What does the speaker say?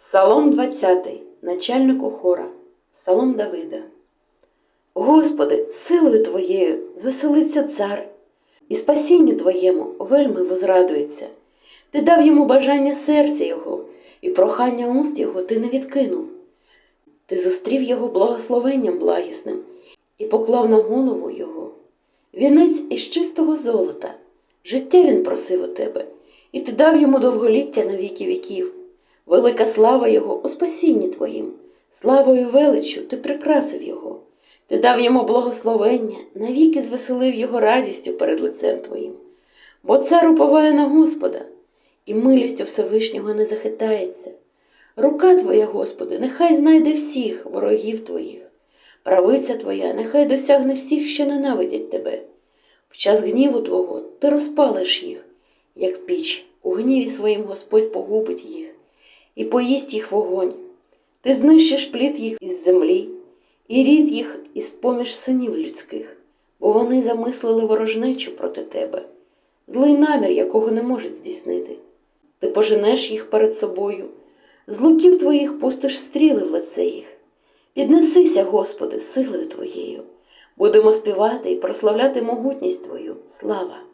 Псалом 20, начальнику хора, Псалом Давида. Господи, силою Твоєю звеселиться цар, і спасінню Твоєму вельми возрадується. Ти дав йому бажання серця Його, і прохання уст Його ти не відкинув. Ти зустрів його благословенням благісним і поклав на голову його. Вінець із чистого золота, життя він просив у тебе, і ти дав йому довголіття на віки віків. Велика слава Його у спасінні Твоїм, славою і величчю ти прикрасив Його. Ти дав йому благословення, навіки звеселив його радістю перед лицем Твоїм. Бо цар уповає на Господа, і милістю Всевишнього не захитається. Рука Твоя, Господи, нехай знайде всіх ворогів Твоїх. Правиця Твоя нехай досягне всіх, що ненавидять Тебе. В час гніву Твого ти розпалиш їх, як піч, у гніві своїм Господь погубить їх, і поїсть їх вогонь. Ти знищиш плід їх із землі, і рід їх із поміж синів людських, бо вони замислили ворожнечу проти тебе, злий намір, якого не можуть здійснити. Ти поженеш їх перед собою, з луків твоїх пустиш стріли в лице їх. Піднесися, Господи, силою Твоєю. Будемо співати і прославляти могутність Твою. Слава!